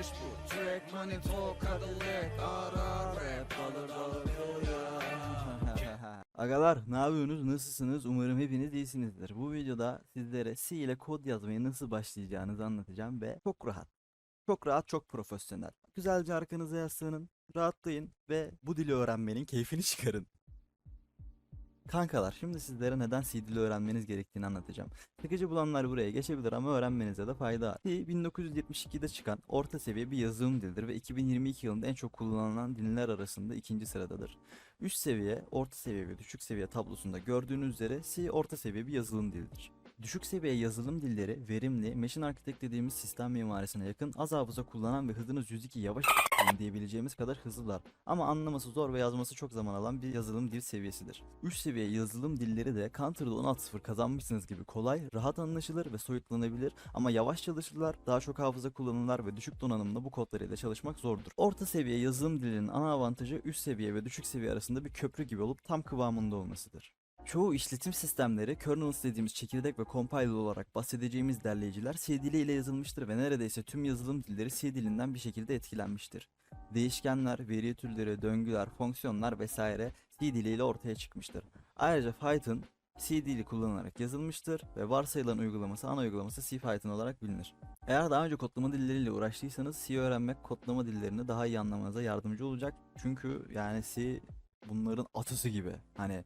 Neymiş bu track money talk Cadillac Ara rap dalır dalır Agalar ne yapıyorsunuz? Nasılsınız? Umarım hepiniz iyisinizdir. Bu videoda sizlere C ile kod yazmaya nasıl başlayacağınızı anlatacağım ve çok rahat. Çok rahat, çok profesyonel. Güzelce arkanıza yaslanın, rahatlayın ve bu dili öğrenmenin keyfini çıkarın. Kankalar şimdi sizlere neden C dili öğrenmeniz gerektiğini anlatacağım. Sıkıcı bulanlar buraya geçebilir ama öğrenmenize de fayda var. C 1972'de çıkan orta seviye bir yazılım dilidir ve 2022 yılında en çok kullanılan diller arasında ikinci sıradadır. Üst seviye, orta seviye ve düşük seviye tablosunda gördüğünüz üzere C orta seviye bir yazılım dilidir. Düşük seviye yazılım dilleri verimli, machine architect dediğimiz sistem mimarisine yakın, az hafıza kullanan ve hızınız 102 yavaş diyebileceğimiz kadar hızlılar. Ama anlaması zor ve yazması çok zaman alan bir yazılım dil seviyesidir. Üst seviye yazılım dilleri de Counter'da 16.0 kazanmışsınız gibi kolay, rahat anlaşılır ve soyutlanabilir ama yavaş çalışırlar, daha çok hafıza kullanırlar ve düşük donanımda bu kodlarıyla çalışmak zordur. Orta seviye yazılım dilinin ana avantajı üst seviye ve düşük seviye arasında bir köprü gibi olup tam kıvamında olmasıdır. Çoğu işletim sistemleri kernels dediğimiz çekirdek ve compiler olarak bahsedeceğimiz derleyiciler C dili ile yazılmıştır ve neredeyse tüm yazılım dilleri C dilinden bir şekilde etkilenmiştir. Değişkenler, veri türleri, döngüler, fonksiyonlar vesaire C diliyle ortaya çıkmıştır. Ayrıca Python C dili kullanılarak yazılmıştır ve varsayılan uygulaması ana uygulaması C Python olarak bilinir. Eğer daha önce kodlama dilleriyle uğraştıysanız C öğrenmek kodlama dillerini daha iyi anlamanıza yardımcı olacak. Çünkü yani C bunların atısı gibi. Hani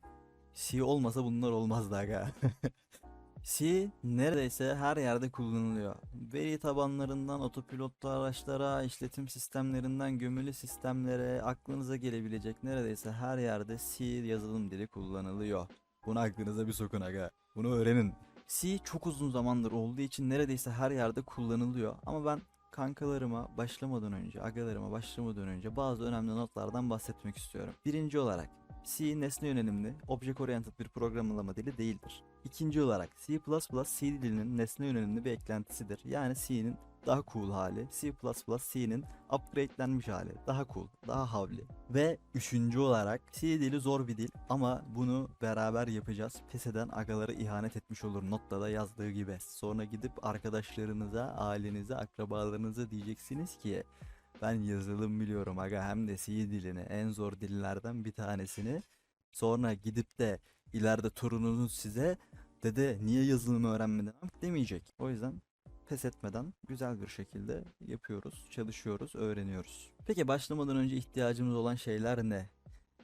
C olmasa bunlar olmazdı aga. C neredeyse her yerde kullanılıyor. Veri tabanlarından otopilotlu araçlara, işletim sistemlerinden gömülü sistemlere, aklınıza gelebilecek neredeyse her yerde C yazılım dili kullanılıyor. Bunu aklınıza bir sokun aga. Bunu öğrenin. C çok uzun zamandır olduğu için neredeyse her yerde kullanılıyor. Ama ben kankalarıma başlamadan önce, agalarıma başlamadan önce bazı önemli notlardan bahsetmek istiyorum. Birinci olarak C nesne yönelimli, object oriented bir programlama dili değildir. İkinci olarak C++ C dilinin nesne yönelimli bir eklentisidir. Yani C'nin daha cool hali, C++ C'nin upgradelenmiş hali, daha cool, daha havli. Ve üçüncü olarak C dili zor bir dil ama bunu beraber yapacağız. Pes eden agalara ihanet etmiş olur notta da yazdığı gibi. Sonra gidip arkadaşlarınıza, ailenize, akrabalarınıza diyeceksiniz ki ben yazılım biliyorum aga hem de C dilini en zor dillerden bir tanesini. Sonra gidip de ileride torununuz size dede niye yazılımı öğrenmedin demeyecek. O yüzden pes etmeden güzel bir şekilde yapıyoruz, çalışıyoruz, öğreniyoruz. Peki başlamadan önce ihtiyacımız olan şeyler ne?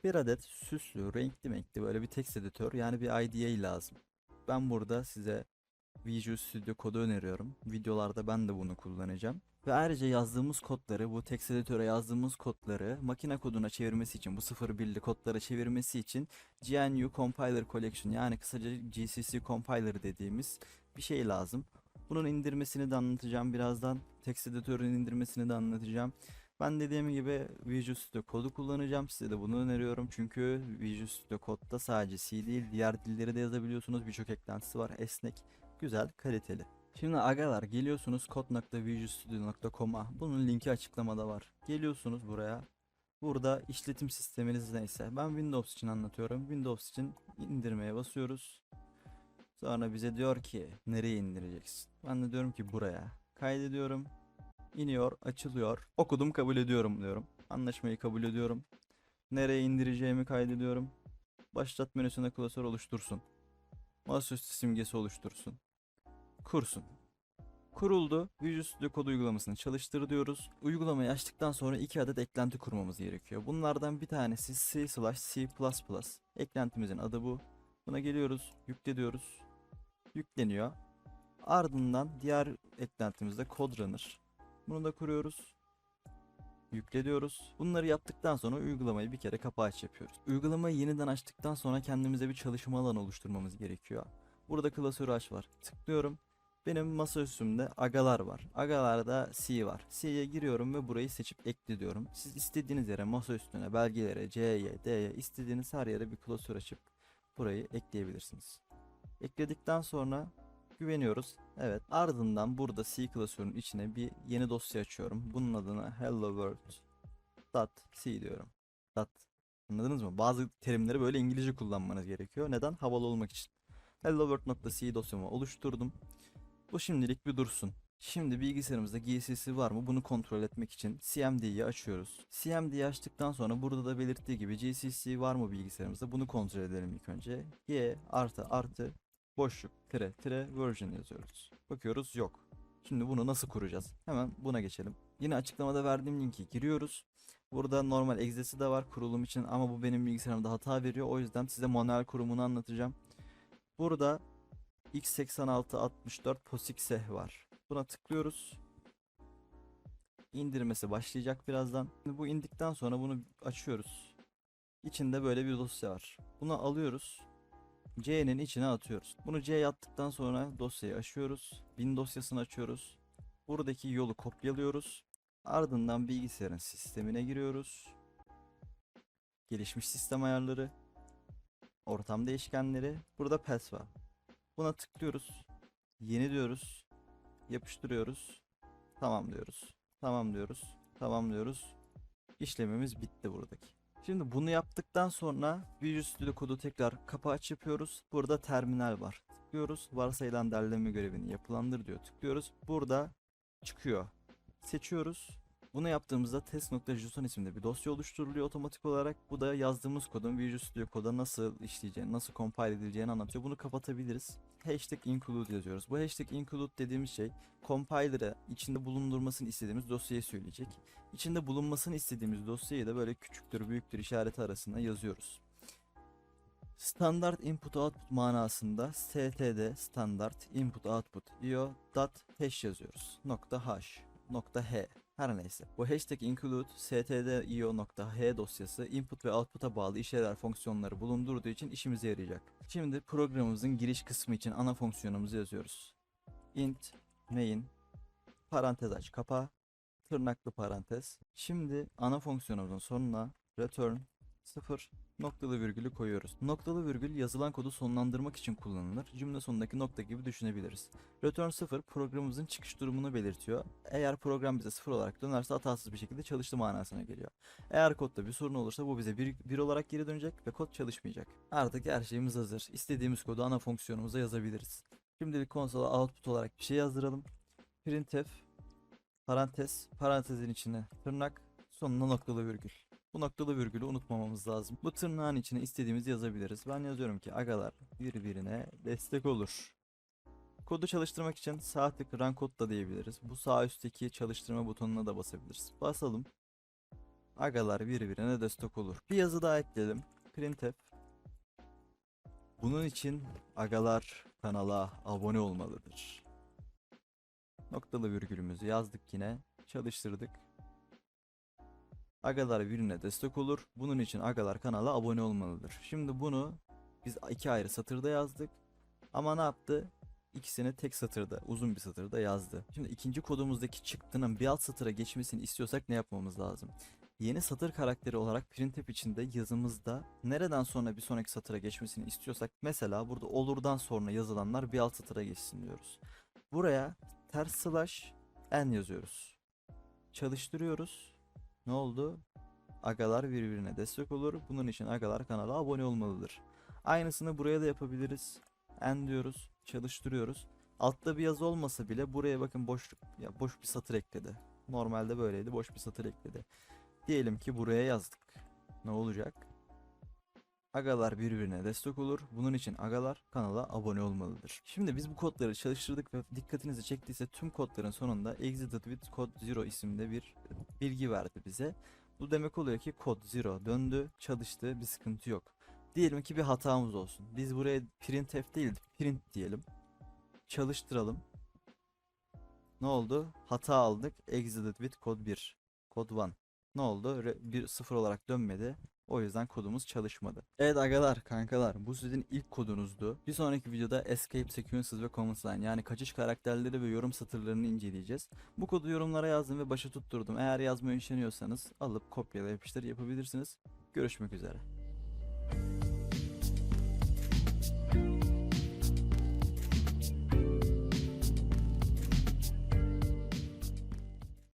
Bir adet süslü, renkli renkli böyle bir text editör yani bir IDE lazım. Ben burada size Visual Studio kodu öneriyorum. Videolarda ben de bunu kullanacağım. Ve ayrıca yazdığımız kodları, bu text editöre yazdığımız kodları makine koduna çevirmesi için, bu 0.1'li kodlara çevirmesi için GNU Compiler Collection yani kısaca GCC Compiler dediğimiz bir şey lazım. Bunun indirmesini de anlatacağım birazdan. Text editörün indirmesini de anlatacağım. Ben dediğim gibi Visual Studio kodu kullanacağım. Size de bunu öneriyorum. Çünkü Visual Studio kodda sadece C değil diğer dilleri de yazabiliyorsunuz. Birçok eklentisi var. Esnek, güzel, kaliteli. Şimdi agalar geliyorsunuz code.visualstudio.com'a. Bunun linki açıklamada var. Geliyorsunuz buraya. Burada işletim sisteminiz neyse. Ben Windows için anlatıyorum. Windows için indirmeye basıyoruz. Sonra bize diyor ki nereye indireceksin? Ben de diyorum ki buraya. Kaydediyorum. İniyor, açılıyor. Okudum, kabul ediyorum diyorum. Anlaşmayı kabul ediyorum. Nereye indireceğimi kaydediyorum. Başlat menüsüne klasör oluştursun. Masaüstü simgesi oluştursun. Kursun. Kuruldu. Visual Studio Code uygulamasını çalıştır diyoruz. Uygulamayı açtıktan sonra iki adet eklenti kurmamız gerekiyor. Bunlardan bir tanesi C slash C++. Eklentimizin adı bu. Buna geliyoruz, yükle diyoruz. Yükleniyor. Ardından diğer eklentimizde CodeRunner. Bunu da kuruyoruz. Yükle diyoruz. Bunları yaptıktan sonra uygulamayı bir kere kapağı aç yapıyoruz. Uygulamayı yeniden açtıktan sonra kendimize bir çalışma alanı oluşturmamız gerekiyor. Burada klasörü aç var. Tıklıyorum. Benim masaüstümde agalar var. Agalarda C var. C'ye giriyorum ve burayı seçip ekle diyorum. Siz istediğiniz yere masa üstüne, belgelere, C'ye, D'ye istediğiniz her yere bir klasör açıp burayı ekleyebilirsiniz. Ekledikten sonra güveniyoruz. Evet. Ardından burada C klasörünün içine bir yeni dosya açıyorum. Bunun adına hello world.c diyorum. Dot. Anladınız mı? Bazı terimleri böyle İngilizce kullanmanız gerekiyor. Neden? Havalı olmak için. helloworld.c dosyamı oluşturdum. Bu şimdilik bir dursun. Şimdi bilgisayarımızda GCC var mı bunu kontrol etmek için CMD'yi açıyoruz. CMD'yi açtıktan sonra burada da belirttiği gibi GCC var mı bilgisayarımızda bunu kontrol edelim ilk önce. Y artı artı boşluk tire tire version yazıyoruz. Bakıyoruz yok. Şimdi bunu nasıl kuracağız? Hemen buna geçelim. Yine açıklamada verdiğim linki giriyoruz. Burada normal egzesi de var kurulum için ama bu benim bilgisayarımda hata veriyor. O yüzden size manuel kurumunu anlatacağım. Burada x8664 POSIX'e var. Buna tıklıyoruz. İndirmesi başlayacak birazdan. Bu indikten sonra bunu açıyoruz. İçinde böyle bir dosya var. Bunu alıyoruz. C'nin içine atıyoruz. Bunu C'ye attıktan sonra dosyayı açıyoruz. Bin dosyasını açıyoruz. Buradaki yolu kopyalıyoruz. Ardından bilgisayarın sistemine giriyoruz. Gelişmiş sistem ayarları. Ortam değişkenleri. Burada path var. Buna tıklıyoruz. Yeni diyoruz. Yapıştırıyoruz. Tamam diyoruz. Tamam diyoruz. Tamam diyoruz. İşlemimiz bitti buradaki. Şimdi bunu yaptıktan sonra Visual Studio kodu tekrar kapı aç yapıyoruz. Burada terminal var. Tıklıyoruz. Varsayılan derleme görevini yapılandır diyor. Tıklıyoruz. Burada çıkıyor. Seçiyoruz. Bunu yaptığımızda test.json isimli bir dosya oluşturuluyor otomatik olarak. Bu da yazdığımız kodun Visual Studio Code'a nasıl işleyeceğini, nasıl compile edileceğini anlatıyor. Bunu kapatabiliriz. Hashtag include yazıyoruz. Bu hashtag include dediğimiz şey compiler'a içinde bulundurmasını istediğimiz dosyayı söyleyecek. İçinde bulunmasını istediğimiz dosyayı da böyle küçüktür büyüktür işareti arasında yazıyoruz. Standart input output manasında std standart input output io dot hash yazıyoruz. Nokta hash nokta h her neyse. Bu hashtag include std.io.h dosyası input ve output'a bağlı işlever fonksiyonları bulundurduğu için işimize yarayacak. Şimdi programımızın giriş kısmı için ana fonksiyonumuzu yazıyoruz. int main parantez aç kapa tırnaklı parantez. Şimdi ana fonksiyonumuzun sonuna return 0 noktalı virgülü koyuyoruz. Noktalı virgül yazılan kodu sonlandırmak için kullanılır. Cümle sonundaki nokta gibi düşünebiliriz. Return 0 programımızın çıkış durumunu belirtiyor. Eğer program bize 0 olarak dönerse hatasız bir şekilde çalıştı manasına geliyor. Eğer kodda bir sorun olursa bu bize 1, 1 olarak geri dönecek ve kod çalışmayacak. Artık her şeyimiz hazır. İstediğimiz kodu ana fonksiyonumuza yazabiliriz. Şimdilik konsola output olarak bir şey yazdıralım. printf parantez parantezin içine tırnak sonuna noktalı virgül. Bu noktalı virgülü unutmamamız lazım. Bu tırnağın içine istediğimizi yazabiliriz. Ben yazıyorum ki agalar birbirine destek olur. Kodu çalıştırmak için sağ tık run code da diyebiliriz. Bu sağ üstteki çalıştırma butonuna da basabiliriz. Basalım. Agalar birbirine destek olur. Bir yazı daha ekleyelim. printf bunun için agalar kanala abone olmalıdır. Noktalı virgülümüzü yazdık yine. Çalıştırdık. Agalar birine destek olur. Bunun için agalar kanala abone olmalıdır. Şimdi bunu biz iki ayrı satırda yazdık. Ama ne yaptı? İkisini tek satırda, uzun bir satırda yazdı. Şimdi ikinci kodumuzdaki çıktının bir alt satıra geçmesini istiyorsak ne yapmamız lazım? Yeni satır karakteri olarak printf içinde yazımızda nereden sonra bir sonraki satıra geçmesini istiyorsak mesela burada olurdan sonra yazılanlar bir alt satıra geçsin diyoruz. Buraya ters slash n yazıyoruz. Çalıştırıyoruz. Ne oldu? Agalar birbirine destek olur. Bunun için agalar kanala abone olmalıdır. Aynısını buraya da yapabiliriz. N diyoruz. Çalıştırıyoruz. Altta bir yazı olmasa bile buraya bakın boş ya boş bir satır ekledi. Normalde böyleydi. Boş bir satır ekledi. Diyelim ki buraya yazdık. Ne olacak? Agalar birbirine destek olur. Bunun için agalar kanala abone olmalıdır. Şimdi biz bu kodları çalıştırdık ve dikkatinizi çektiyse tüm kodların sonunda exited with code 0 isimde bir bilgi verdi bize. Bu demek oluyor ki kod 0 döndü, çalıştı, bir sıkıntı yok. Diyelim ki bir hatamız olsun. Biz buraya printf değil, print diyelim. Çalıştıralım. Ne oldu? Hata aldık. Exited with code 1. Kod 1. Ne oldu? Re- bir sıfır olarak dönmedi. O yüzden kodumuz çalışmadı. Evet agalar, kankalar bu sizin ilk kodunuzdu. Bir sonraki videoda escape sequences ve command line yani kaçış karakterleri ve yorum satırlarını inceleyeceğiz. Bu kodu yorumlara yazdım ve başa tutturdum. Eğer yazmayı üşeniyorsanız alıp kopyala yapıştır yapabilirsiniz. Görüşmek üzere.